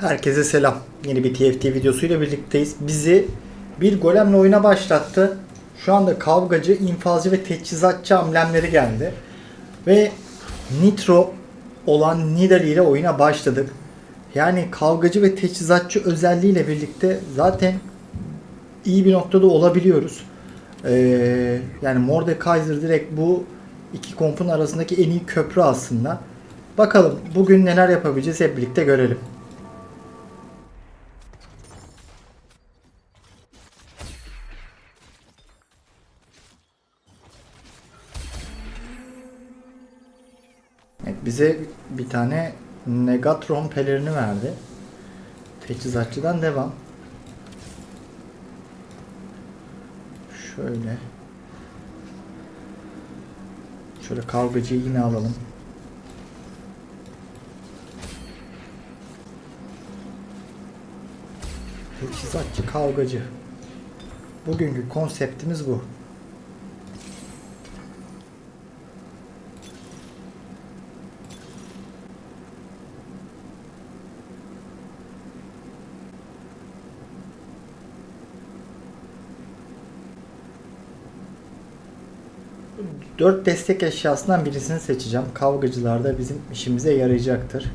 Herkese selam. Yeni bir TFT videosuyla birlikteyiz. Bizi bir golemle oyuna başlattı. Şu anda kavgacı, infazcı ve teçhizatçı amblemleri geldi. Ve Nitro olan Nidali ile oyuna başladık. Yani kavgacı ve teçhizatçı özelliğiyle birlikte zaten iyi bir noktada olabiliyoruz. Ee, yani Mordekaiser direkt bu iki kompun arasındaki en iyi köprü aslında. Bakalım bugün neler yapabileceğiz hep birlikte görelim. Bize bir tane Negatron pelerini verdi. Teçhizatçıdan devam. Şöyle. Şöyle kavgacıyı yine alalım. Teçhizatçı kavgacı. Bugünkü konseptimiz bu. Dört destek eşyasından birisini seçeceğim. Kavgacılarda bizim işimize yarayacaktır.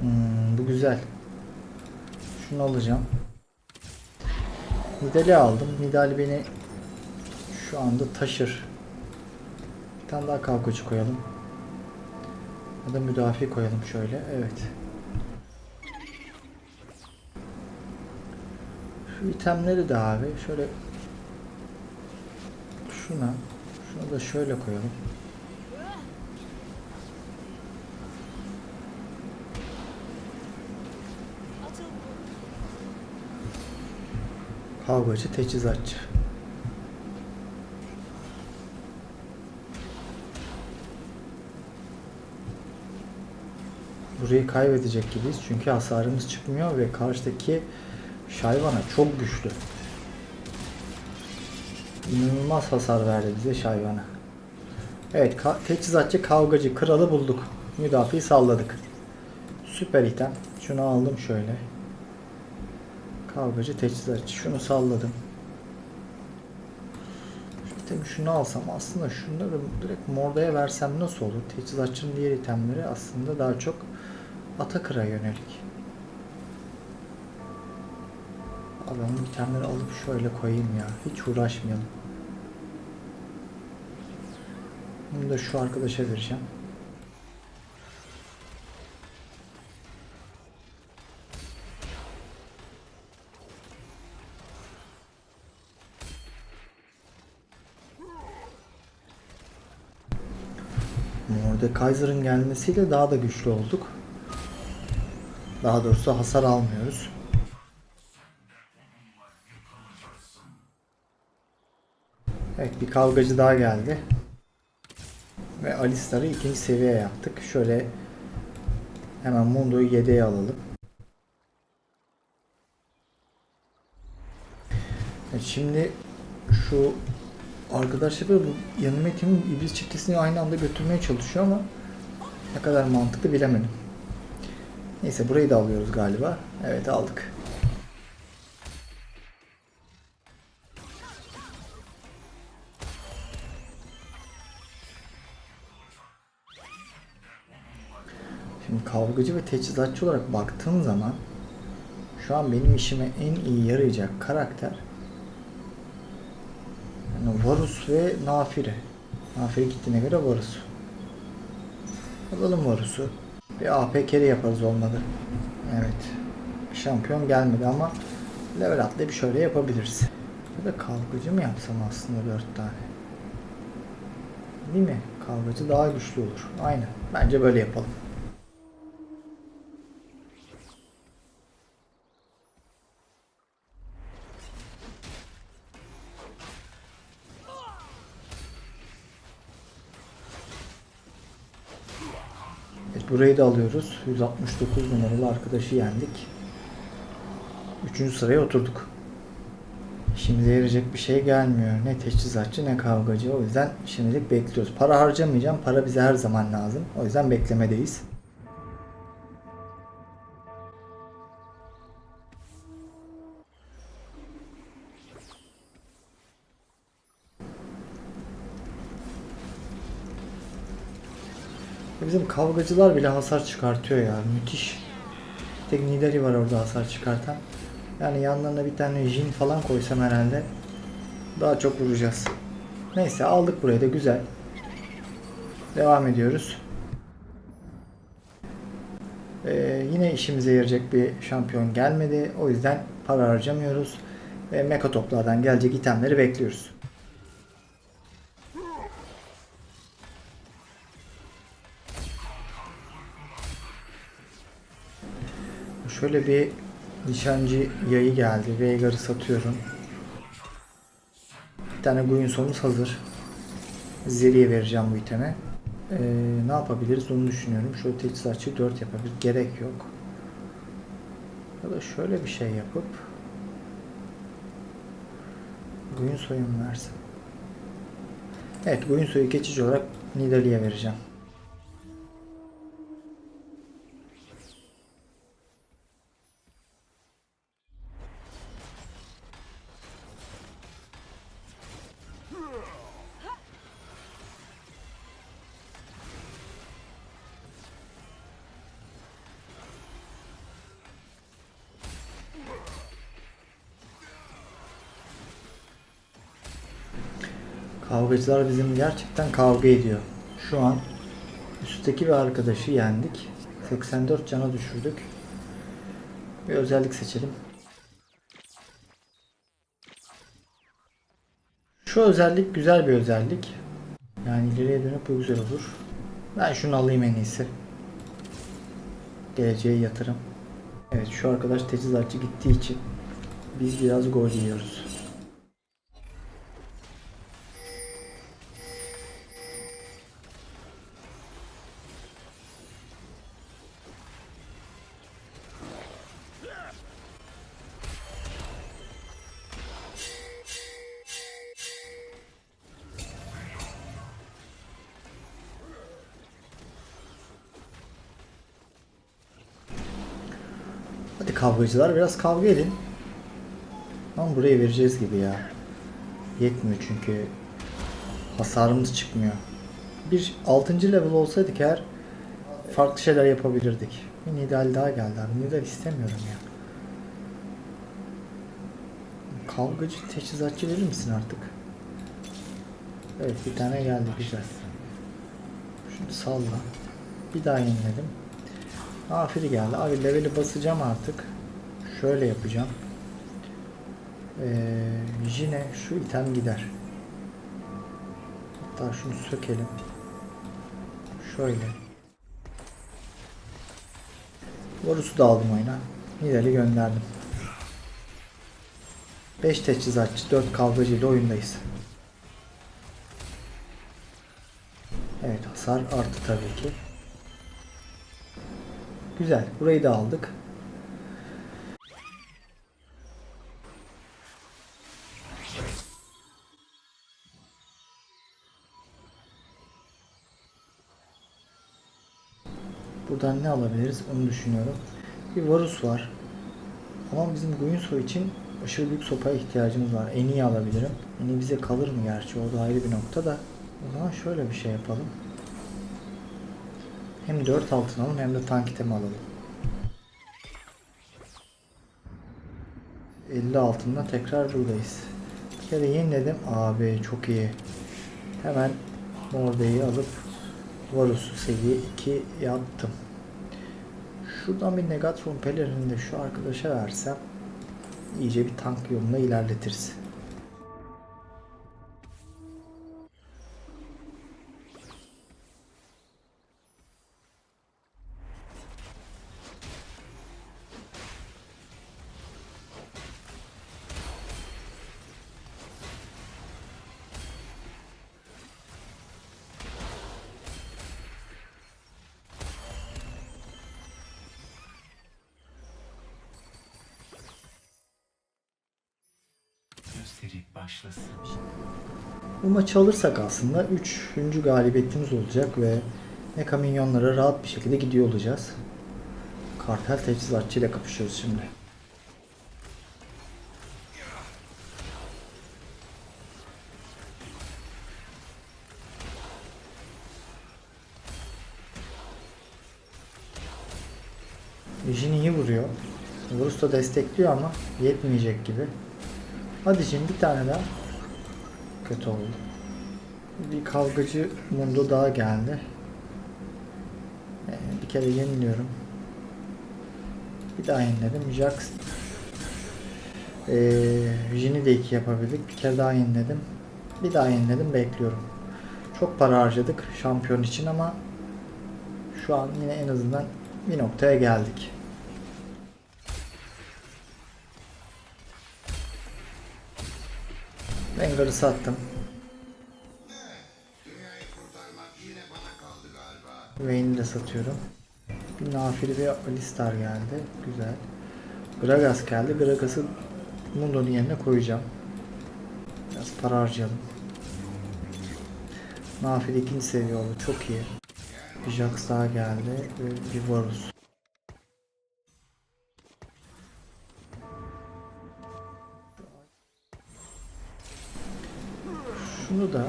Hmm, bu güzel. Şunu alacağım. Nidali aldım. Nidali beni şu anda taşır. Bir tane daha kavgacı koyalım. Ya da müdafi koyalım şöyle. Evet. Şu itemleri de abi şöyle şuna şunu da şöyle koyalım. Kavgacı, teçhizatçı. Burayı kaybedecek gibiyiz çünkü hasarımız çıkmıyor ve karşıdaki Şayvana çok güçlü. İnanılmaz hasar verdi bize Şayvana. Evet, ka- teçhizatçı, kavgacı, kralı bulduk. Müdafiyi salladık. Süper item. Şunu aldım şöyle. Kavgacı, teçhizatçı. Şunu salladım. Şu şunu alsam aslında şunları direkt Morda'ya versem nasıl olur? Teçhizatçının diğer itemleri aslında daha çok Atakır'a yönelik. Abi bu itemleri alıp şöyle koyayım ya. Hiç uğraşmayalım. Bunu da şu arkadaşa vereceğim. Mordekaiser'ın gelmesiyle daha da güçlü olduk. Daha doğrusu hasar almıyoruz. Evet bir kavgacı daha geldi. Ve Alistar'ı ikinci seviye yaptık. Şöyle hemen Mundo'yu 7'ye alalım. Şimdi şu arkadaşlar bu yanıma itimin iblis çiftesini aynı anda götürmeye çalışıyor ama ne kadar mantıklı bilemedim. Neyse burayı da alıyoruz galiba. Evet aldık. Kavgacı ve teçhizatçı olarak baktığım zaman şu an benim işime en iyi yarayacak karakter yani Varus ve Nafire. Nafire gittiğine göre Varus. Alalım Varus'u. Bir AP carry yaparız olmadı. Evet. Şampiyon gelmedi ama level atlayıp şöyle yapabiliriz. Ya da kavgacı mı yapsam aslında 4 tane? Değil mi? Kavgacı daha güçlü olur. Aynen. Bence böyle yapalım. Burayı da alıyoruz. 169 numaralı arkadaşı yendik. Üçüncü sıraya oturduk. Şimdi yarayacak bir şey gelmiyor. Ne teçhizatçı ne kavgacı. O yüzden şimdilik bekliyoruz. Para harcamayacağım. Para bize her zaman lazım. O yüzden beklemedeyiz. Bizim kavgacılar bile hasar çıkartıyor ya. Müthiş. Tek Nidali var orada hasar çıkartan. Yani yanlarına bir tane Jin falan koysam herhalde daha çok vuracağız. Neyse aldık burayı da güzel. Devam ediyoruz. Ee, yine işimize yarayacak bir şampiyon gelmedi. O yüzden para harcamıyoruz. Ve meka toplardan gelecek itemleri bekliyoruz. Şöyle bir nişancı yayı geldi. Veigar'ı satıyorum. Bir tane Guinson'umuz hazır. Zeri'ye vereceğim bu iteme. Ee, ne yapabiliriz onu düşünüyorum. Şöyle teçhizatçı 4 yapabilir. Gerek yok. Ya da şöyle bir şey yapıp Guinso'yu mu versem? Evet Guinso'yu geçici olarak Nidalee'ye vereceğim. Kavgacılar bizim gerçekten kavga ediyor. Şu an üstteki bir arkadaşı yendik. 84 cana düşürdük. Bir özellik seçelim. Şu özellik güzel bir özellik. Yani ileriye dönüp bu güzel olur. Ben şunu alayım en iyisi. Geleceğe yatırım. Evet şu arkadaş teçhizatçı gittiği için biz biraz gol yiyoruz. Kavgacılar biraz kavga edin. Ama buraya vereceğiz gibi ya. Yetmiyor çünkü hasarımız çıkmıyor. Bir 6. level olsaydık eğer farklı şeyler yapabilirdik. Bir Nidal daha geldi abi. Nidal istemiyorum ya. Kavgacı teçhizatçı verir misin artık? Evet bir tane geldi güzel. Şunu salla. Bir daha yeniledim. Afiri geldi. Abi leveli basacağım artık. Şöyle yapacağım. Ee, yine şu item gider. Hatta şunu sökelim. Şöyle. Varus'u da aldım oyuna. Nidal'i gönderdim. 5 teçhizatçı, 4 kavgacı ile oyundayız. Evet hasar arttı tabii ki. Güzel. Burayı da aldık. Buradan ne alabiliriz onu düşünüyorum. Bir Varus var. Ama bizim Guinsoo için aşırı büyük sopaya ihtiyacımız var. En iyi alabilirim. En iyi bize kalır mı gerçi? O da ayrı bir nokta da. O zaman şöyle bir şey yapalım. Hem 4 altın alalım hem de tank itemi alalım. 50 altında tekrar buradayız. Bir kere yeniledim. Abi çok iyi. Hemen Morde'yi alıp Varus'u seviye 2 yaptım. Şuradan bir Negatron pelerini de şu arkadaşa versem iyice bir tank yoluna ilerletiriz. Maçı alırsak aslında 3. galibiyetimiz olacak ve Mecha minyonlara rahat bir şekilde gidiyor olacağız. Kartel teçhizatçı ile kapışıyoruz şimdi. Jin iyi vuruyor. Vurus da destekliyor ama yetmeyecek gibi. Hadi Jin bir tane daha. Kötü oldu. Bir kavgacı Mundo daha geldi. Ee, bir kere yeniliyorum. Bir daha yeniledim. Jax ee, Jin'i de iki yapabildik. Bir kere daha yeniledim. Bir daha yeniledim. Bekliyorum. Çok para harcadık şampiyon için ama şu an yine en azından bir noktaya geldik. Rengar'ı sattım. Vayne'i de satıyorum. Bir Nafiri ve Alistar geldi. Güzel. Gragas geldi. Gragas'ı Mundo'nun yerine koyacağım. Biraz para harcayalım. Nafiri ikinci seviye oldu. Çok iyi. Bir Jax daha geldi. Ve bir Varus. Şunu da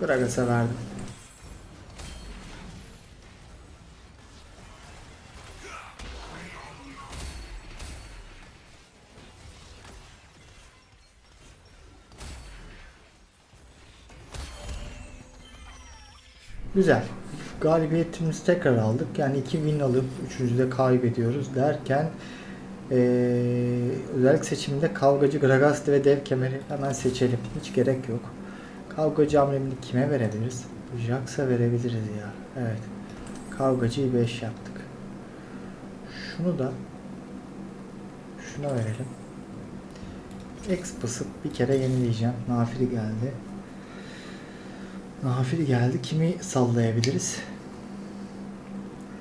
Gragas'a verdim. Güzel. Galibiyetimizi tekrar aldık. Yani iki win alıp üçüncüde kaybediyoruz derken eee özellik seçiminde kavgacı Gragas ve dev kemeri hemen seçelim. Hiç gerek yok. Kavgacı amblemini kime verebiliriz? Jax'a verebiliriz ya. Evet. Kavgacıyı 5 yaptık. Şunu da şuna verelim. X basıp bir kere yenileyeceğim. Nafili geldi. Nafili geldi. Kimi sallayabiliriz?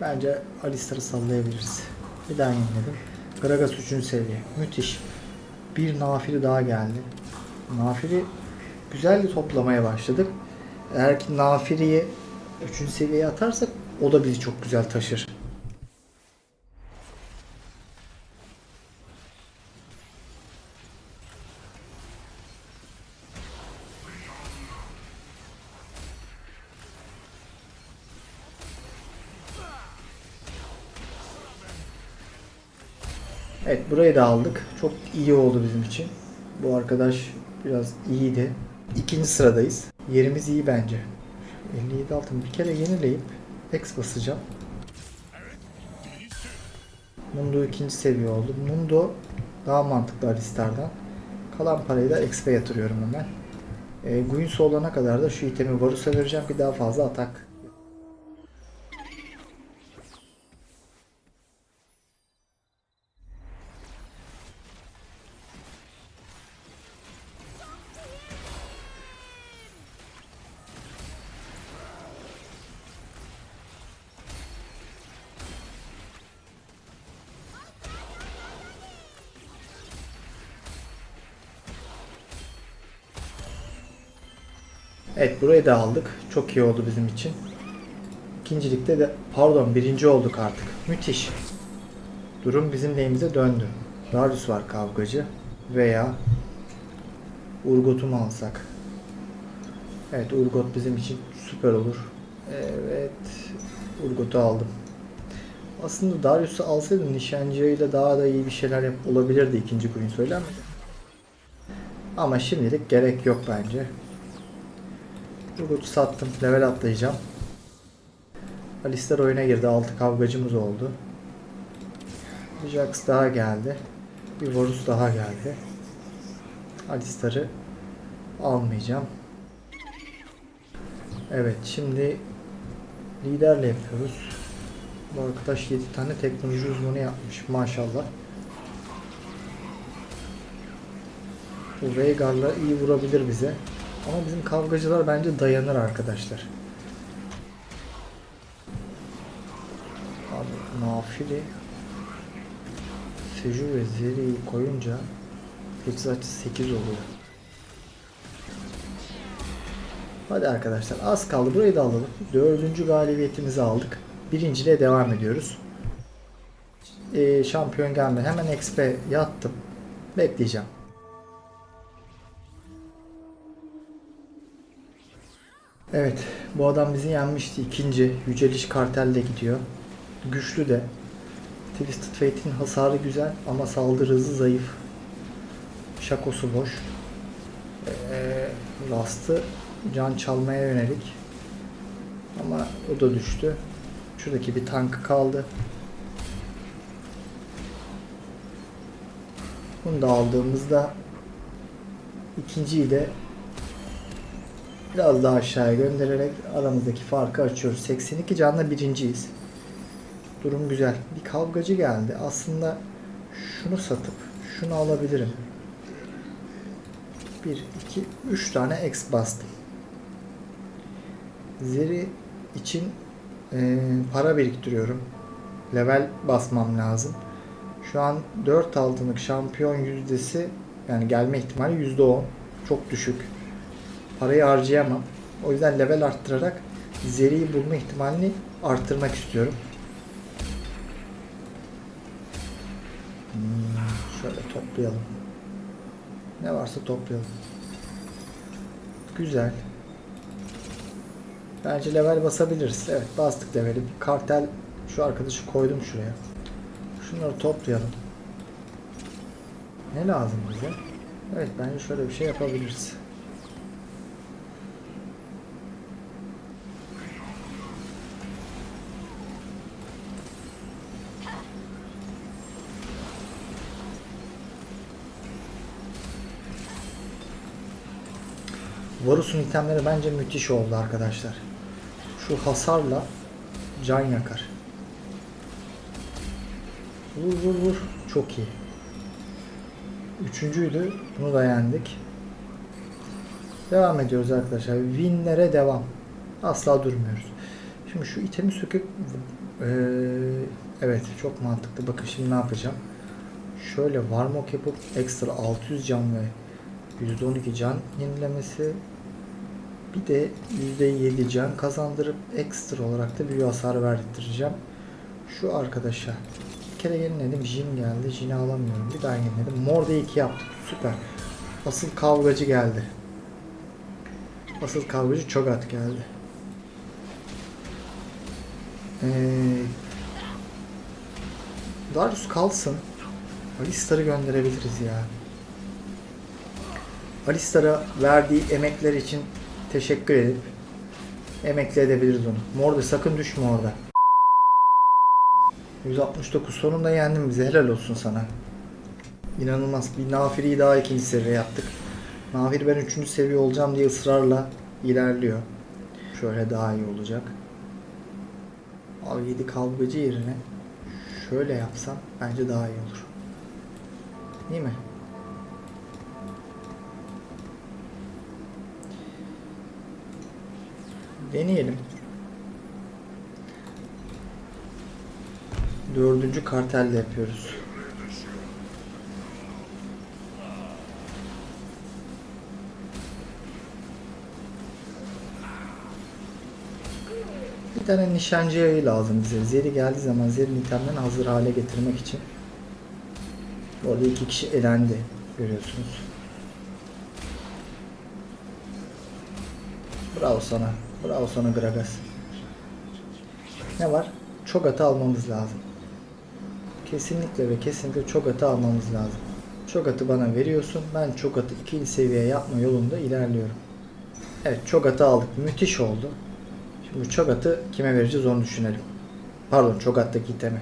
Bence Alistar'ı sallayabiliriz. Bir daha yeniledim. Gragas 3. seviye. Müthiş. Bir Nafili daha geldi. Nafili güzel toplamaya başladık. Eğer ki Nafili'yi 3. seviyeye atarsak o da bizi çok güzel taşır. Evet burayı da aldık. Çok iyi oldu bizim için. Bu arkadaş biraz iyiydi. İkinci sıradayız. Yerimiz iyi bence. 57 altın bir kere yenileyip X basacağım. Mundo ikinci seviye oldu. Mundo daha mantıklı Alistar'dan. Kalan parayı da X'e yatırıyorum hemen. E, Guinness olana kadar da şu itemi Varus'a vereceğim ki daha fazla atak Evet burayı da aldık. Çok iyi oldu bizim için. İkincilikte de pardon birinci olduk artık. Müthiş. Durum bizim lehimize döndü. Darius var kavgacı veya Urgot'u mu alsak? Evet Urgot bizim için süper olur. Evet Urgot'u aldım. Aslında Darius'u alsaydım nişancıyla daha da iyi bir şeyler yap olabilirdi ikinci oyun söylenmedi. Ama şimdilik gerek yok bence. Urgot'u sattım. Level atlayacağım. Alistar oyuna girdi. 6 kavgacımız oldu. Jax daha geldi. Bir Varus daha geldi. Alistar'ı almayacağım. Evet şimdi liderle yapıyoruz. Bu arkadaş 7 tane teknoloji uzmanı yapmış maşallah. Bu Veigar'la iyi vurabilir bize. Ama bizim kavgacılar bence dayanır arkadaşlar. Abi nafili Seju ve Zeri'yi koyunca teçhizatçı 8 oluyor. Hadi arkadaşlar az kaldı. Burayı da alalım. Dördüncü galibiyetimizi aldık. Birinciliğe devam ediyoruz. Ee, şampiyon gelmedi. Hemen XP yattım. Bekleyeceğim. Evet, bu adam bizi yenmişti. İkinci Yüceliş Kartel'de gidiyor. güçlü de. Twisted Fate'in hasarı güzel ama saldırı hızı zayıf. Şakosu boş. Ee, Rust'ı can çalmaya yönelik. Ama o da düştü. Şuradaki bir tankı kaldı. Bunu da aldığımızda ikinciyi de biraz daha aşağıya göndererek aramızdaki farkı açıyoruz. 82 canla birinciyiz. Durum güzel. Bir kavgacı geldi. Aslında şunu satıp şunu alabilirim. 1, 2, 3 tane X bastım. Zeri için e, para biriktiriyorum. Level basmam lazım. Şu an 4 altınlık şampiyon yüzdesi yani gelme ihtimali %10. Çok düşük. Parayı harcayamam. O yüzden level arttırarak Zeri'yi bulma ihtimalini arttırmak istiyorum. Hmm, şöyle toplayalım. Ne varsa toplayalım. Güzel. Bence level basabiliriz. Evet bastık leveli. Kartel şu arkadaşı koydum şuraya. Şunları toplayalım. Ne lazım bize? Evet bence şöyle bir şey yapabiliriz. Varus'un itemleri bence müthiş oldu arkadaşlar. Şu hasarla can yakar. Vur vur vur. Çok iyi. Üçüncüydü. Bunu da yendik. Devam ediyoruz arkadaşlar. Winlere devam. Asla durmuyoruz. Şimdi şu itemi söküp eee, evet çok mantıklı. Bakın şimdi ne yapacağım. Şöyle warmok yapıp ekstra 600 can ve %12 can yenilemesi bir de %7 can kazandırıp ekstra olarak da büyü hasar verdireceğim. Şu arkadaşa bir kere yeniledim. Jin geldi. Jin'i alamıyorum. Bir daha yeniledim. Mor da 2 yaptık. Süper. Asıl kavgacı geldi. Asıl kavgacı Çogat geldi. Ee, Darius kalsın. Alistar'ı gönderebiliriz ya. Alistar'a verdiği emekler için teşekkür edip emekli edebiliriz onu. Mor da sakın düşme orada. 169 sonunda yendin bizi. Helal olsun sana. İnanılmaz. Bir Nafiri'yi daha ikinci seviye yaptık. Nafiri ben üçüncü seviye olacağım diye ısrarla ilerliyor. Şöyle daha iyi olacak. Abi 7 kavgacı yerine şöyle yapsam bence daha iyi olur. Değil mi? Deneyelim. Dördüncü kartelle yapıyoruz. Bir tane nişancı yayı lazım bize. Zeri geldiği zaman Zeri'nin itemlerini hazır hale getirmek için. Orada iki kişi elendi. Görüyorsunuz. Bravo sana. Bravo sana Gragas. Ne var? Çok atı almamız lazım. Kesinlikle ve kesinlikle çok atı almamız lazım. Çok atı bana veriyorsun. Ben çok atı ikinci seviye yapma yolunda ilerliyorum. Evet çok atı aldık. Müthiş oldu. Şimdi çok atı kime vereceğiz onu düşünelim. Pardon çok attaki itemi.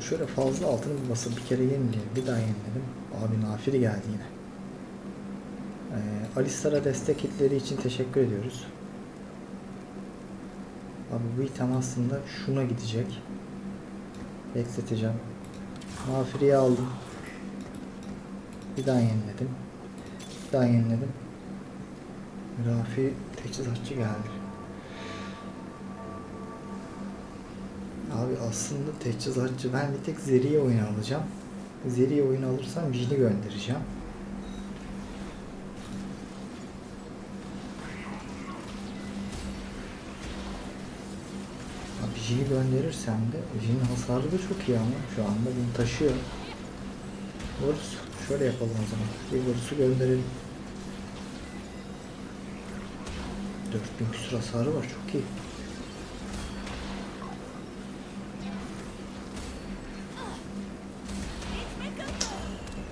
Şöyle fazla altını basıp bir kere yenileyelim. Bir daha yeniledim. Abi Nafiri geldi yine. Ee, Alistar'a destek kitleri için teşekkür ediyoruz. Abi bu item aslında şuna gidecek. Bekleteceğim. Nafiri'yi aldım. Bir daha yeniledim. Bir daha yeniledim. Rafi teçhizatçı geldi. Abi aslında teçhizatçı ben bir tek Zeri'ye oyun alacağım. Zeri'ye oyun alırsam Jin'i göndereceğim. Jin'i gönderirsem de Jin'in hasarı da çok iyi ama şu anda bunu taşıyor. Varus şöyle yapalım o zaman. Bir Varus'u gönderelim. 4000 küsur hasarı var çok iyi.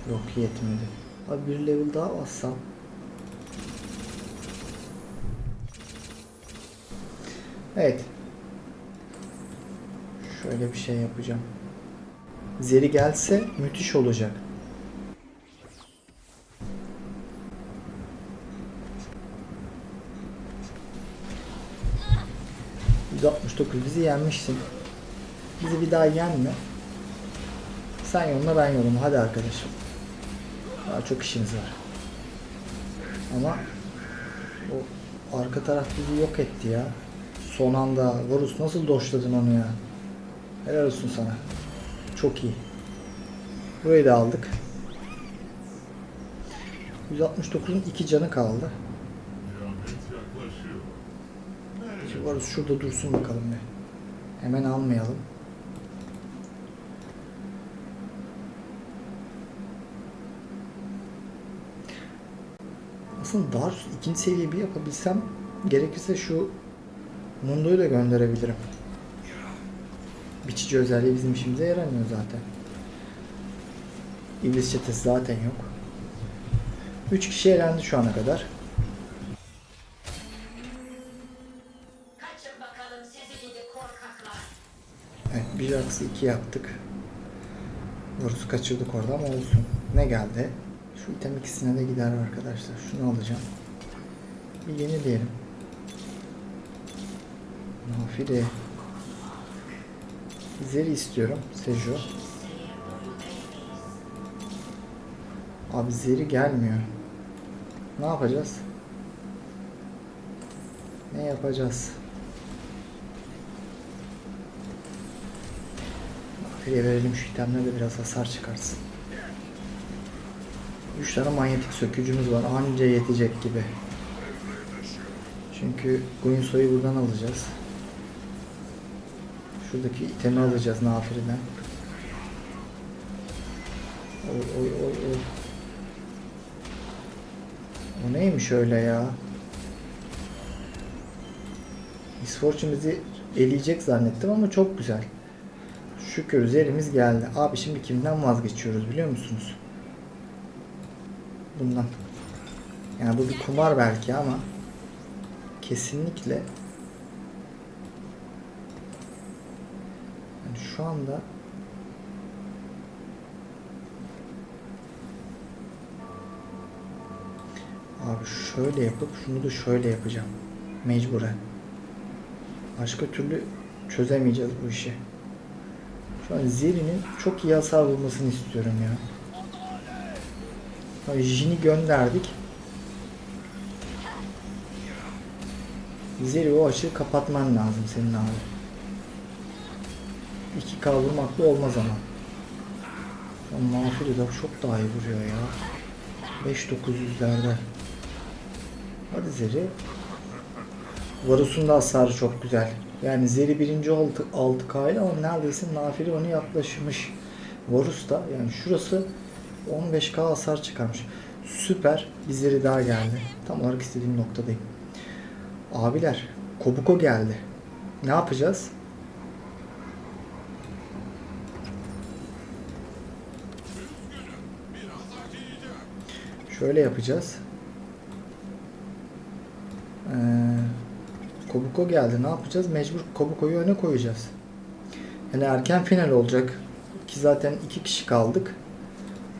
Yok yetmedi. Abi bir level daha bassam. Evet. Şöyle bir şey yapacağım. Zeri gelse müthiş olacak. %69 bizi yenmişsin. Bizi bir daha yenme. Sen yoluna ben yoluma. Hadi arkadaşım. Daha çok işimiz var. Ama o arka taraf bizi yok etti ya. Son anda. Varus nasıl doşladın onu ya? Helal olsun sana. Çok iyi. Burayı da aldık. 169'un iki canı kaldı. Varus şurada dursun bakalım bir. Hemen almayalım. Aslında Darius ikinci seviye bir yapabilsem gerekirse şu Mundo'yu da gönderebilirim. Biçici özelliği bizim işimize yaramıyor zaten. İblis çetesi zaten yok. 3 kişi elendi şu ana kadar. Evet, bir aksi iki yaptık. Varus'u kaçırdık orada ama olsun. Ne geldi? Şu item ikisine de gider arkadaşlar. Şunu alacağım. Bir yeni diyelim. Nafile. Zeri istiyorum. Sejo. Abi Zeri gelmiyor. Ne yapacağız? Ne yapacağız? Nafile'ye verelim şu itemler de biraz hasar çıkarsın. 3 tane manyetik sökücümüz var. Anca yetecek gibi. Çünkü Guinso'yu buradan alacağız. Şuradaki itemi alacağız Nafil'den. Oy oy oy oy. O neymiş öyle ya? Miss Fortune bizi eleyecek zannettim ama çok güzel. Şükür üzerimiz geldi. Abi şimdi kimden vazgeçiyoruz biliyor musunuz? Bundan. Yani bu bir kumar belki ama kesinlikle yani şu anda Abi şöyle yapıp şunu da şöyle yapacağım. Mecburen. Başka türlü çözemeyeceğiz bu işi. Şu an Zeri'nin çok iyi hasar vurmasını istiyorum ya. Abi Jin'i gönderdik. Zeri o açığı kapatman lazım senin abi. 2K vurmakla olmaz ama. An Mafiri de çok daha iyi vuruyor ya. 5900'lerde. Hadi Zeri. Varus'un da hasarı çok güzel. Yani Zeri birinci oldu 6K ile ama neredeyse Nafiri onu yaklaşmış. Varus da yani şurası 15k hasar çıkarmış. Süper. Bir Zeri daha geldi. Tam olarak istediğim noktadayım. Abiler Kobuko geldi. Ne yapacağız? Şöyle yapacağız. Ee, Kobuko geldi. Ne yapacağız? Mecbur Kobuko'yu öne koyacağız. Yani erken final olacak. Ki zaten iki kişi kaldık.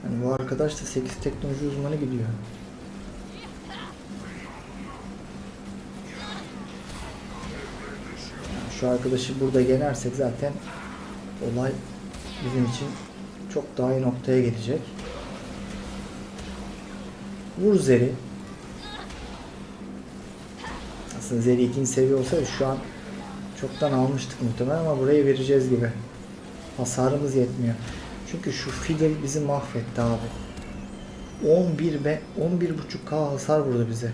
Yani bu arkadaş da 8 teknoloji uzmanı gidiyor. Yani şu arkadaşı burada yenersek zaten olay bizim için çok daha iyi noktaya gelecek. Vur Zeri. Aslında Zeri ikinci seviye olsaydı şu an çoktan almıştık muhtemelen ama burayı vereceğiz gibi. Hasarımız yetmiyor. Çünkü şu Fiddle bizi mahvetti abi. 11 be 11.5k hasar vurdu bize.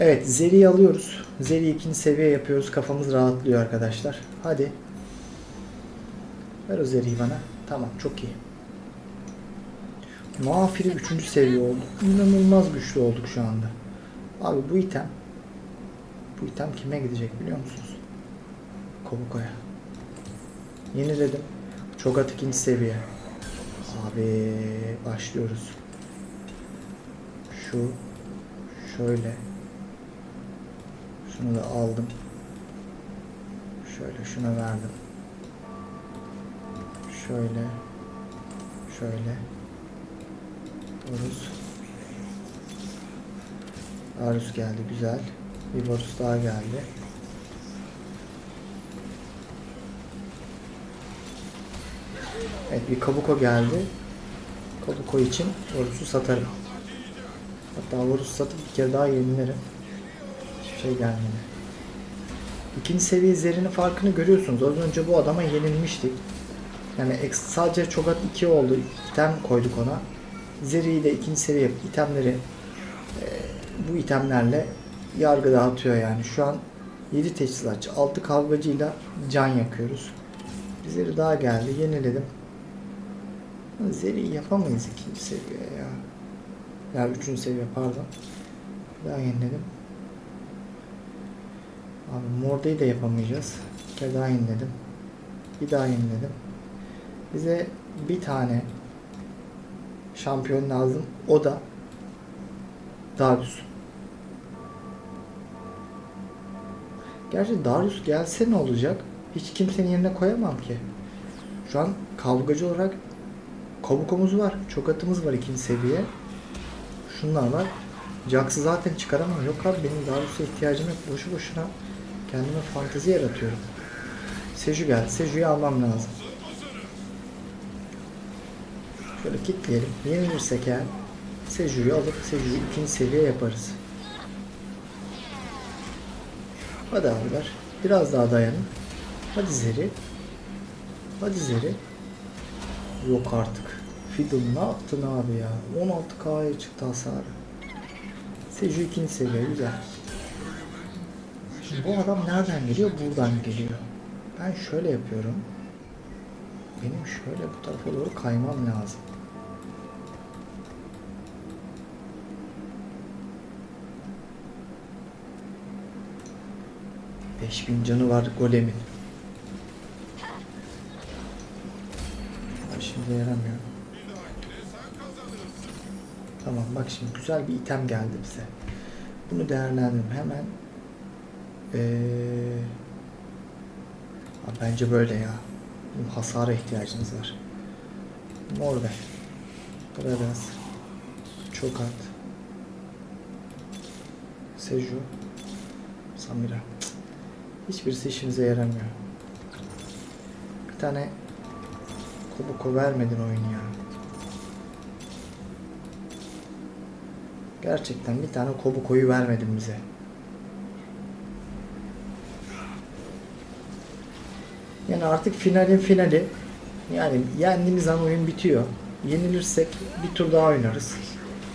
Evet Zeri'yi alıyoruz. Zeri ikinci seviye yapıyoruz. Kafamız rahatlıyor arkadaşlar. Hadi. Ver o Zeri'yi bana. Tamam çok iyi. Mafiri 3. seviye oldu. İnanılmaz güçlü olduk şu anda. Abi bu item Bu item kime gidecek biliyor musunuz? Kobuko'ya. Yeniledim. Çok at ikinci seviye. Abi başlıyoruz. Şu şöyle. Şunu da aldım. Şöyle şuna verdim. Şöyle. Şöyle. Varus. Varus geldi güzel. Bir Varus daha geldi. Evet bir Kabuko geldi. Kabuko için Varus'u satarım. Hatta Varus'u satıp bir kere daha yenilerim. Hiçbir şey gelmedi. İkinci seviye zerinin farkını görüyorsunuz. Az önce bu adama yenilmiştik. Yani sadece çogat 2 oldu. İtem koyduk ona. Zeri'yi de ikinci seviye itemleri e, bu itemlerle yargı dağıtıyor yani. Şu an 7 teçhizatçı, 6 kavgacıyla can yakıyoruz. Zeri daha geldi. Yeniledim. Zeri'yi yapamayız ikinci seviye ya. Ya üçüncü seviye pardon. Daha yeniledim. Abi Morda'yı da yapamayacağız. Bir daha yeniledim. Bir daha yeniledim. Bize bir tane şampiyon lazım. O da Darius. Gerçi Darius gelse ne olacak? Hiç kimsenin yerine koyamam ki. Şu an kavgacı olarak Kabukomuz var. Çok atımız var ikinci seviye. Şunlar var. Jax'ı zaten çıkaramam. Yok abi benim Darius'a ihtiyacım yok. Boşu boşuna kendime fantezi yaratıyorum. Seju geldi. Seju'yu almam lazım. Şöyle kilitleyelim. Yenilirsek eğer Seju'yu alıp Seju'yu ikinci seviye yaparız. Hadi abiler. Biraz daha dayanın. Hadi Zeri. Hadi Zeri. Yok artık. Fiddle ne yaptın abi ya? 16K'ya çıktı hasarı. Seju ikinci seviye güzel. Şimdi bu adam nereden geliyor? Buradan geliyor. Ben şöyle yapıyorum. Benim şöyle bu tarafa doğru kaymam lazım. Beş bin canı var golemin. Şimdi yaramıyor. Tamam bak şimdi güzel bir item geldi bize. Bunu değerlendirelim hemen. Ee, bence böyle ya. Hasara ihtiyacımız var. Morve. Gragas. Çokat. Seju. Samira. Hiçbirisi işimize yaramıyor. Bir tane Kobuko vermedin oyun ya. Gerçekten bir tane Kobuko'yu vermedin bize. Yani artık finalin finali. Yani yendiğimiz an oyun bitiyor. Yenilirsek bir tur daha oynarız.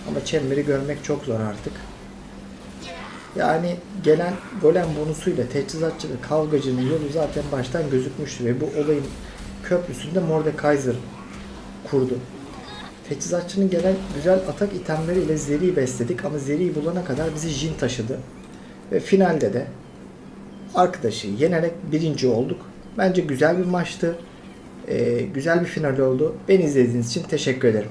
Ama çemberi görmek çok zor artık. Yani gelen golem bonusuyla teçhizatçı ve kavgacının yolu zaten baştan gözükmüştü ve bu olayın köprüsünde Mordekaiser kurdu. Teçhizatçının gelen güzel atak itemleriyle Zeri'yi besledik ama Zeri'yi bulana kadar bizi Jin taşıdı. Ve finalde de arkadaşı yenerek birinci olduk. Bence güzel bir maçtı. Ee, güzel bir final oldu. Beni izlediğiniz için teşekkür ederim.